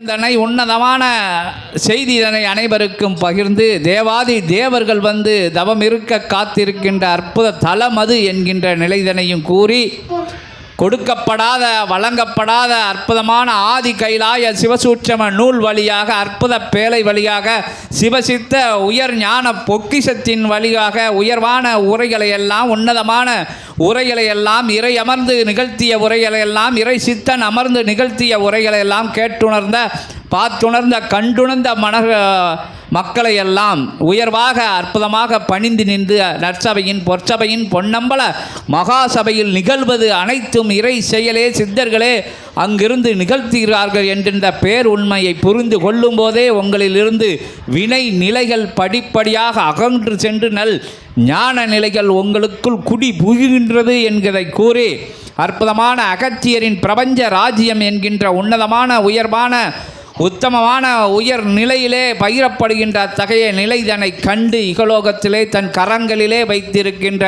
தன்னை உன்னதமான செய்தி இதனை அனைவருக்கும் பகிர்ந்து தேவாதி தேவர்கள் வந்து தவம் இருக்க காத்திருக்கின்ற அற்புத தலம் அது என்கின்ற நிலைதனையும் கூறி கொடுக்கப்படாத வழங்கப்படாத அற்புதமான ஆதி கைலாய சிவசூட்சம நூல் வழியாக அற்புத பேழை வழியாக சிவசித்த உயர் ஞான பொக்கிஷத்தின் வழியாக உயர்வான உரைகளை எல்லாம் உன்னதமான உரைகளை எல்லாம் இறை அமர்ந்து நிகழ்த்திய உரைகளை எல்லாம் இறை சித்தன் அமர்ந்து நிகழ்த்திய உரைகளை எல்லாம் கேட்டுணர்ந்த பார்த்துணர்ந்த கண்டுணர்ந்த மன மக்களை எல்லாம் உயர்வாக அற்புதமாக பணிந்து நின்று நற்சபையின் பொற்சபையின் பொன்னம்பல மகாசபையில் நிகழ்வது அனைத்தும் இறை செயலே சித்தர்களே. அங்கிருந்து நிகழ்த்துகிறார்கள் என்கின்ற பேர் உண்மையை புரிந்து கொள்ளும் போதே உங்களிலிருந்து வினை நிலைகள் படிப்படியாக அகன்று சென்று நல் ஞான நிலைகள் உங்களுக்குள் குடி புகுகின்றது என்கிறதை கூறி அற்புதமான அகத்தியரின் பிரபஞ்ச ராஜ்யம் என்கின்ற உன்னதமான உயர்வான உத்தமமான உயர் நிலையிலே பகிரப்படுகின்ற அத்தகைய நிலைதனை கண்டு இகலோகத்திலே தன் கரங்களிலே வைத்திருக்கின்ற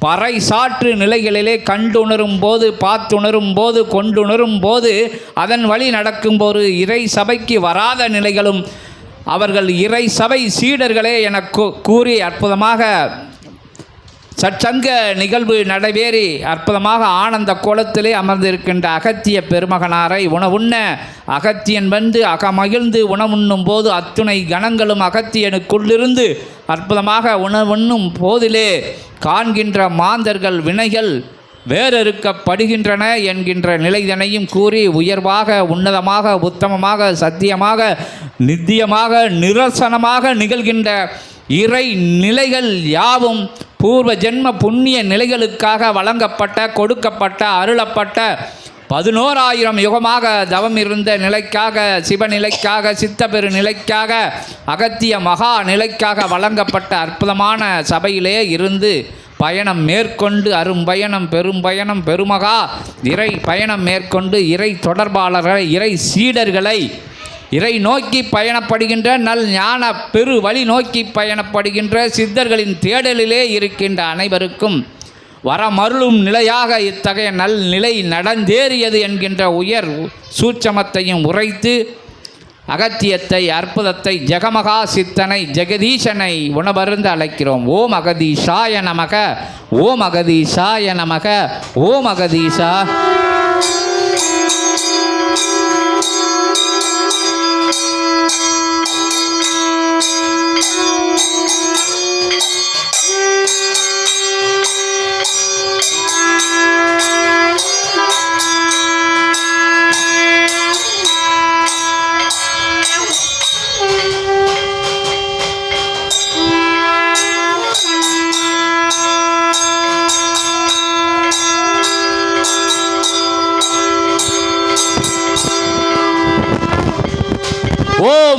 பறை சாற்று நிலைகளிலே கண்டுணரும் போது பார்த்துணரும் போது கொண்டுணரும் போது அதன் வழி நடக்கும்போது இறை சபைக்கு வராத நிலைகளும் அவர்கள் இறை சபை சீடர்களே என கூ- கூறி அற்புதமாக சற்சங்க நிகழ்வு நடைபெறி அற்புதமாக ஆனந்த கோலத்திலே அமர்ந்திருக்கின்ற அகத்திய பெருமகனாரை உணவுண்ண. அகத்தியன் வந்து அகமகிழ்ந்து உணவுண்ணும் போது அத்துணை கணங்களும் அகத்தியனுக்குள்ளிருந்து அற்புதமாக உணவுண்ணும் போதிலே காண்கின்ற மாந்தர்கள் வினைகள் வேறறுக்கப்படுகின்றன என்கின்ற நிலைதனையும் கூறி உயர்வாக உன்னதமாக உத்தமமாக சத்தியமாக நித்தியமாக நிரசனமாக நிகழ்கின்ற இறை நிலைகள் யாவும் பூர்வ ஜென்ம புண்ணிய நிலைகளுக்காக வழங்கப்பட்ட கொடுக்கப்பட்ட அருளப்பட்ட பதினோராயிரம் யுகமாக தவம் இருந்த நிலைக்காக சிவநிலைக்காக சித்தபெரு நிலைக்காக அகத்திய மகா நிலைக்காக வழங்கப்பட்ட அற்புதமான சபையிலே இருந்து பயணம் மேற்கொண்டு அரும்பயணம் பெரும்பயணம் பெருமகா இறை பயணம் மேற்கொண்டு இறை தொடர்பாளர்களை இறை சீடர்களை இறை நோக்கி பயணப்படுகின்ற நல் ஞான பெரு வழி நோக்கி பயணப்படுகின்ற சித்தர்களின் தேடலிலே இருக்கின்ற அனைவருக்கும் வரமருளும் நிலையாக இத்தகைய நல் நிலை நடந்தேறியது என்கின்ற உயர் சூட்சமத்தையும் உரைத்து அகத்தியத்தை அற்புதத்தை ஜெகமகா சித்தனை ஜெகதீசனை உணவருந்து அழைக்கிறோம். ஓம் அகதீஷாய நமக ஓம் அகதீஷாய நமக ஓம் அகதீஷா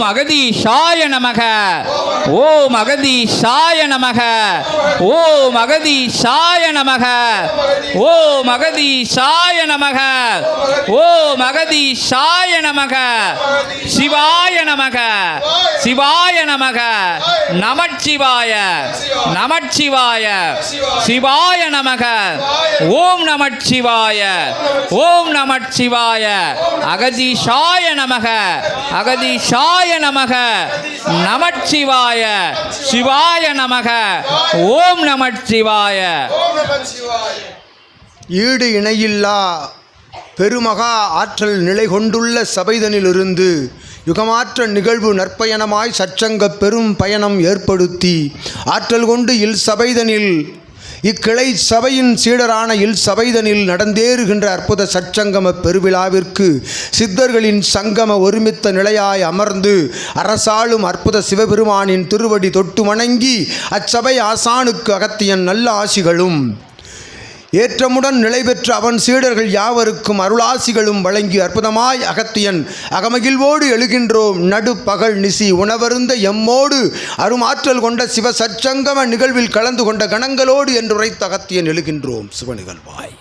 அகதீஷாய நமக. ஓம் அகதீஷாய நமக. ஓம் அகதீஷாய நமக. ஓம் அகதீஷாய நமக. ஓம் அகதீஷாய நமக. சிவாய நமக. சிவாய நமக. நமச்சிவாய. நமச்சிவாய. சிவாய நமக. ஓம் நமச்சிவாய. ஓம் நமச்சிவாய. அகதீஷாய நமக. அகதீஷாய நமக நமச்சிவாய சிவாய நமக ஓம் நமச்சிவாய. ஈடு இணையில்லா பெருமகா ஆற்றல் நிலை கொண்டுள்ள சபைதனிலிருந்து யுகமாற்ற நிகழ்வு நற்பயணமாய் சச்சங்க பெரும் பயணம் ஏற்படுத்தி ஆற்றல் கொண்டு இல் சபைதனில் இக்கிளை சபையின் சீடரான இல் சபைதனில் நடந்தேறுகின்ற அற்புத சச்சங்கம பெருவிழாவிற்கு சித்தர்களின் சங்கம ஒருமித்த நிலையாய் அமர்ந்து அரசாளும் அற்புத சிவபெருமானின் திருவடி தொட்டு வணங்கி அச்சபை ஆசானுக்கு அகத்தியன் நல்ல ஆசிகளும் ஏற்றமுடன் நிலை பெற்ற அவன் சீடர்கள் யாவருக்கும் அருளாசிகளும் வழங்கி அற்புதமாய் அகத்தியன் அகமகிழ்வோடு எழுகின்றோம். நடு பகல் நிசி உணவருந்த எம்மோடு அருமாற்றல் கொண்ட சிவ சற்சங்கம நிகழ்வில் கலந்து கொண்ட கணங்களோடு என்று உரைத்த அகத்தியன் எழுகின்றோம். சிவ நிகழ்வாய்.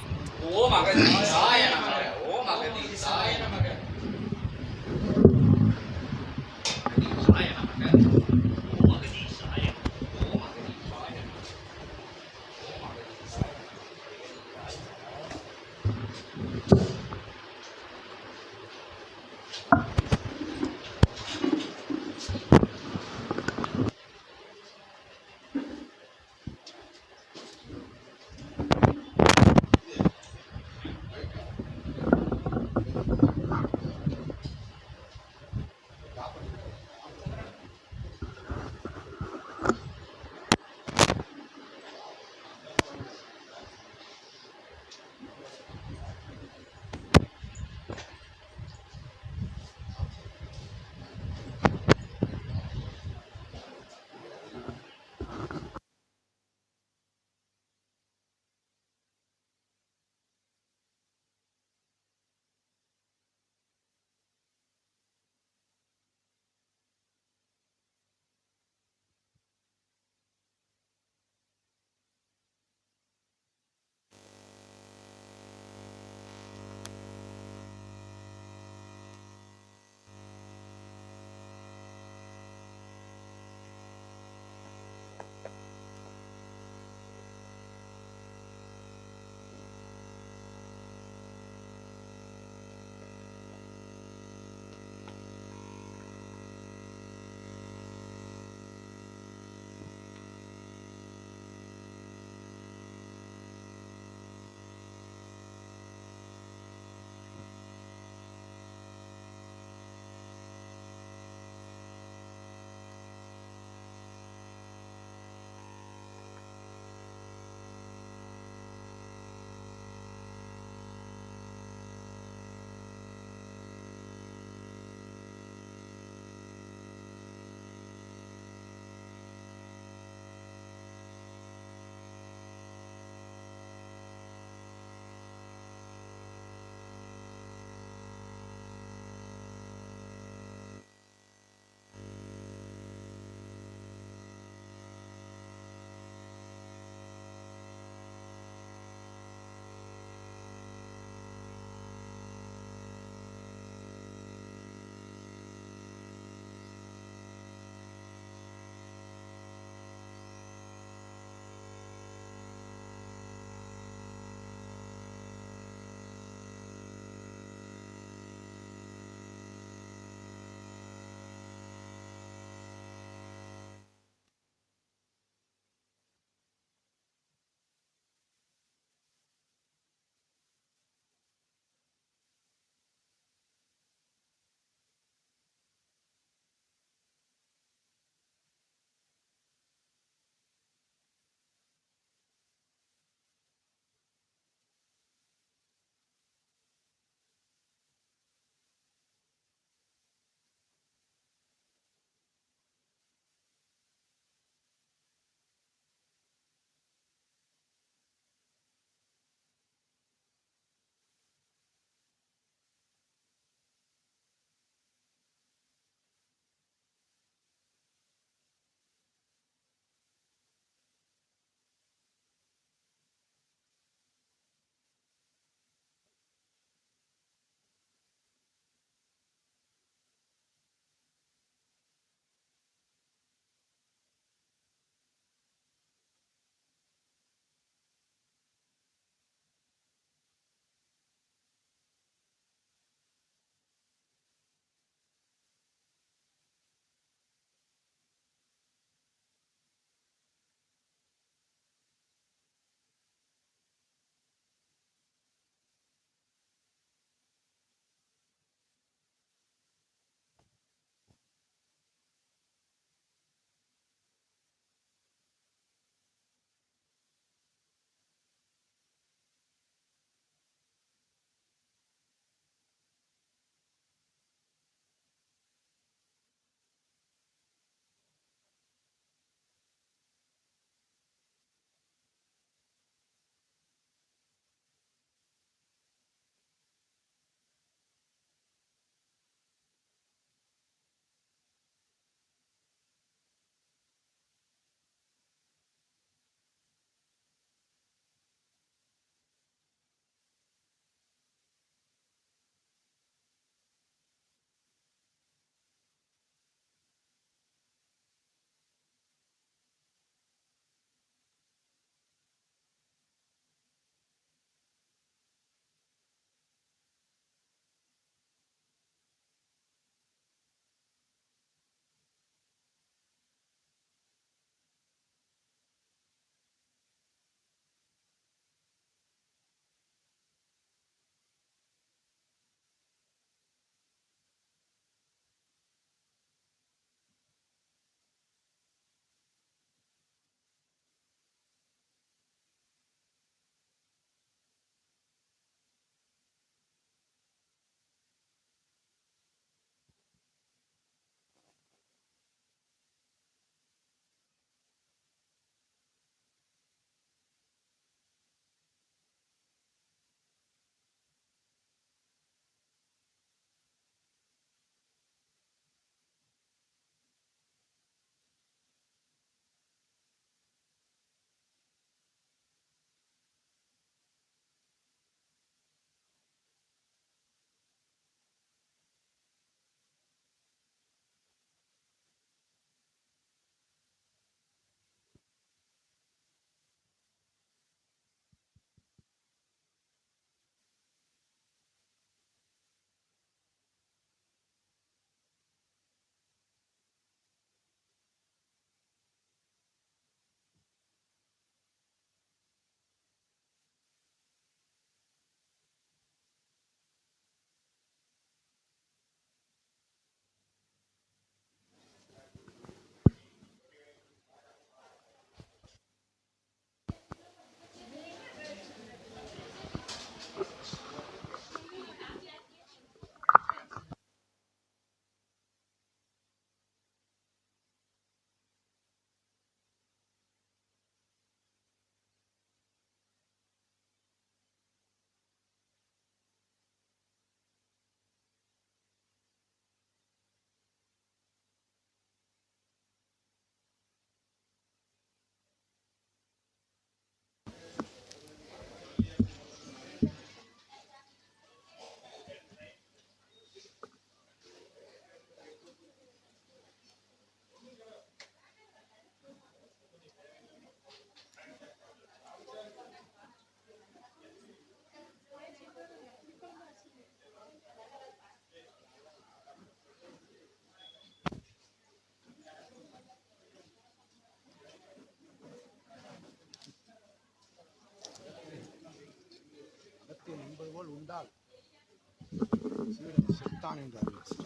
Sultan in Davis.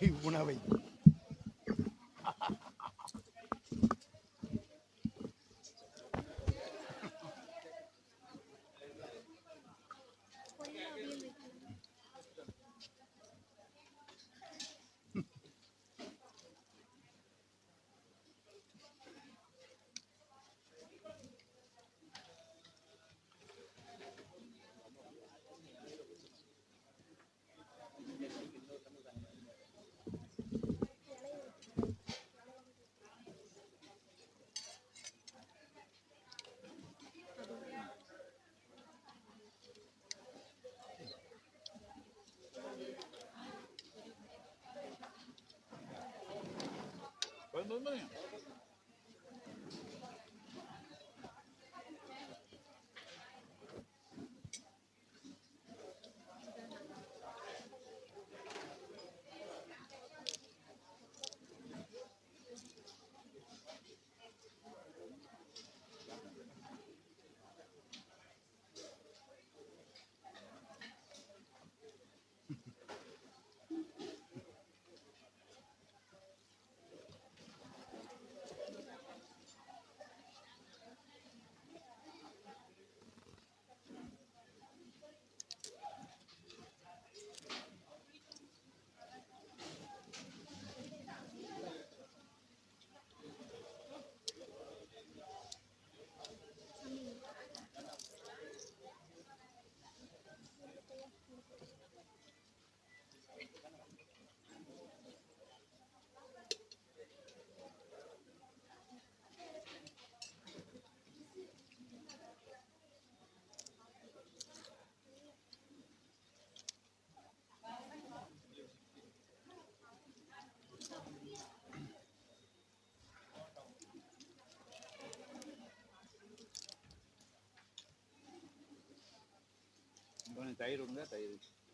He won't have it. Aluminum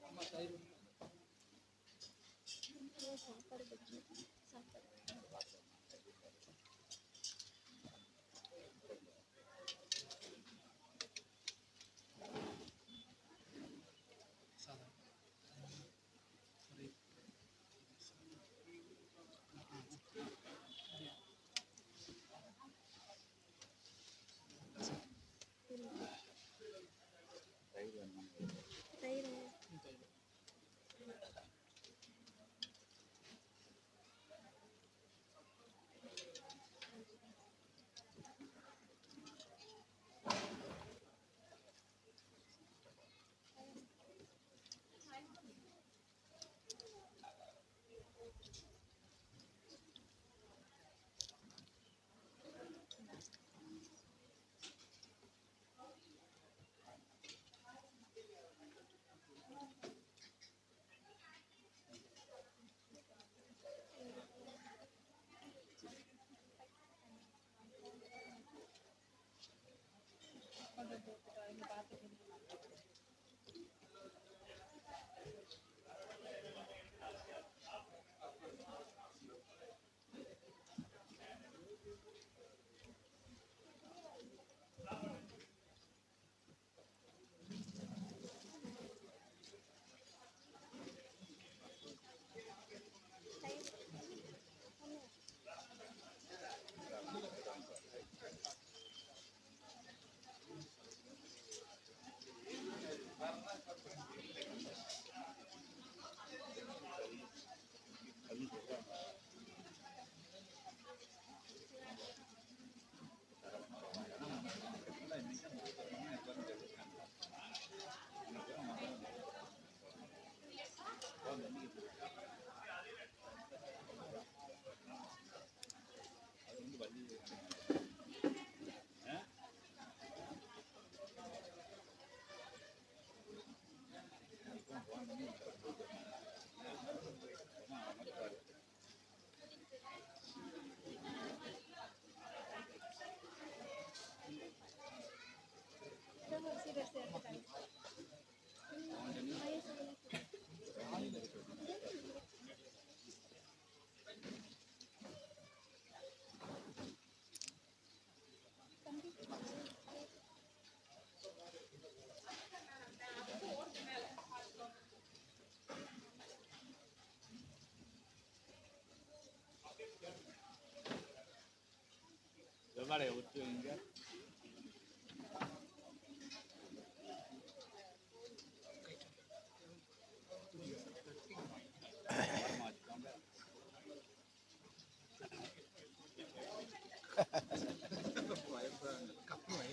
ஆமா தயிரும் தயிர் சாப்பாடு Nereye oturuyorsun ya? Kapı var. Kapı var.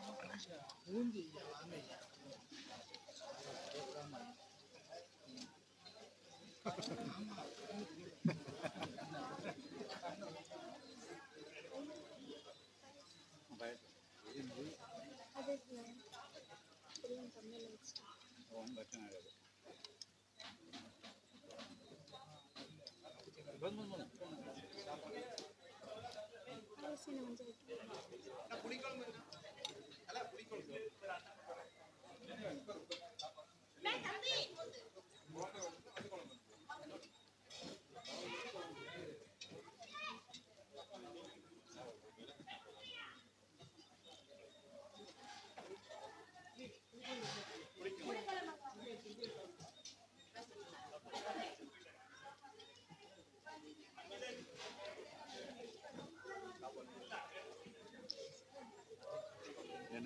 Kapı var. வந்து,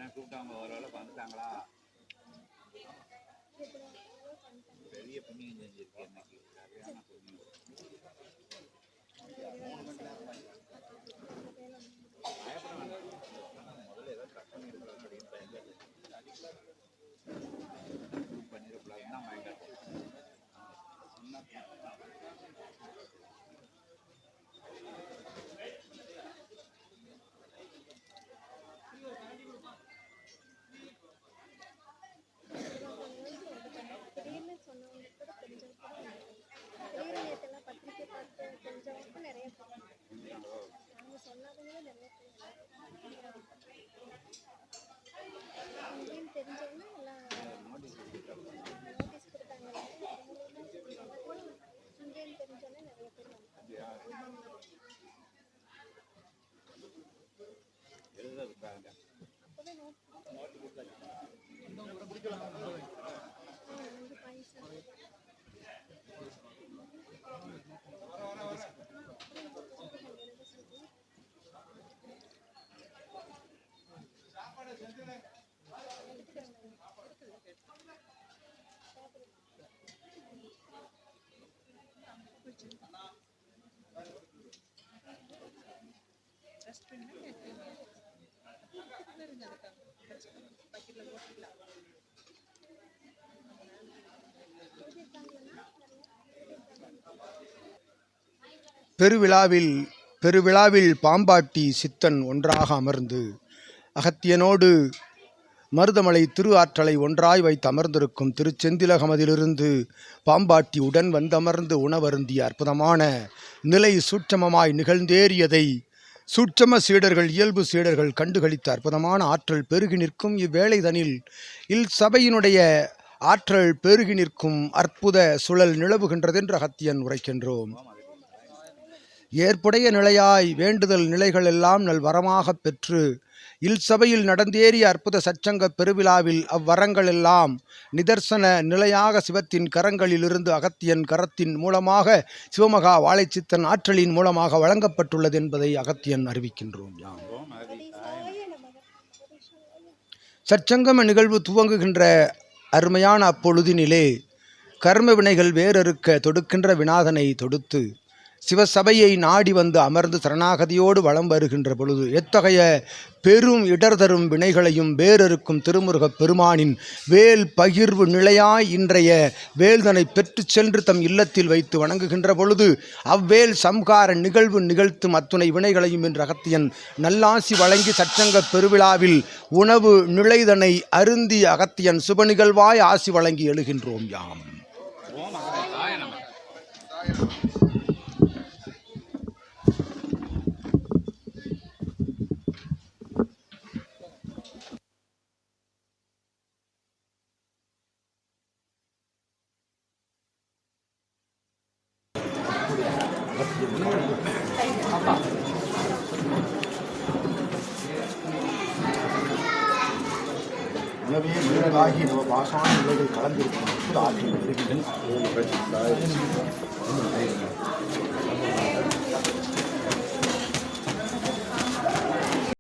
வந்து. என்ன கூப்பிட்டாங்க? ஓரளவு வந்துட்டாங்களா? பெரிய புண்ணியம் செஞ்சிருக்கு இன்னைக்கு. சரியான புண்ணியம் மூணு மணி பயப்பட 你走累了。பெருவிழாவில் பெருவிழாவில் பாம்பாட்டி சித்தன் ஒன்றாக அமர்ந்து அகத்தியனோடு மருதமலை திரு ஆற்றலை ஒன்றாய் வைத்து அமர்ந்திருக்கும் திருச்செந்திலகமதிலிருந்து பாம்பாட்டி உடன் வந்தமர்ந்து உணவருந்திய அற்புதமான நிலை சூட்சமமாய் நிகழ்ந்தேறியதை சூட்சம சீடர்கள் இயல்பு சீடர்கள் கண்டுகளித்த அற்புதமான ஆற்றல் பெருகி நிற்கும் இவ்வேளைதனில் இல் சபையினுடைய ஆற்றல் பெருகி நிற்கும் அற்புத சுழல் நிலவுகின்றதென்று அகத்தியன் உரைக்கின்றோம். ஏற்புடைய நிலையாய் வேண்டுதல் நிலைகள் எல்லாம் நல் வரமாகப் பெற்று இல் சபையில் நடந்தேறிய அற்புத சச்சங்க பெருவிழாவில் அவ்வரங்களெல்லாம் நிதர்சன நிலையாக சிவத்தின் கரங்களிலிருந்து அகத்தியன் கரத்தின் மூலமாக சிவமகா வாழைச்சித்தன் ஆற்றலின் மூலமாக வழங்கப்பட்டுள்ளது என்பதை அகத்தியன் அறிவிக்கின்றோம். சச்சங்கம சற்சங்கம நிகழ்வு துவங்குகின்ற அருமையான அப்பொழுதினிலே கர்ம வினைகள் வேறறுக்க தொடுக்கின்ற வினாதனை தொடுத்து சிவசபையை நாடி வந்து அமர்ந்து சரணாகதியோடு வலம் வருகின்ற பொழுது எத்தகைய பெரும் இடர் தரும் வினைகளையும் வேறறுக்கும் திருமுருகப் பெருமானின் வேல் பகிர்வு நிலையாய் இன்றைய வேல்தனை பெற்று சென்று தம் இல்லத்தில் வைத்து வணங்குகின்ற பொழுது அவ்வேல் சம்கார நிகழ்வு நிகழ்த்தும் அத்துணை வினைகளையும் என்ற அகத்தியன் நல்லாசி வழங்கி சச்சங்க பெருவிழாவில் உணவு நிலைதனை அருந்தி அகத்தியன் சுப நிகழ்வாய் ஆசி வழங்கி எழுகின்றோம் யாம். ஓம் உணவே நீராகி நவ பாசான நிலைகள் கலந்திருக்கும் அற்புத ஆற்றல் பெறுகின்றன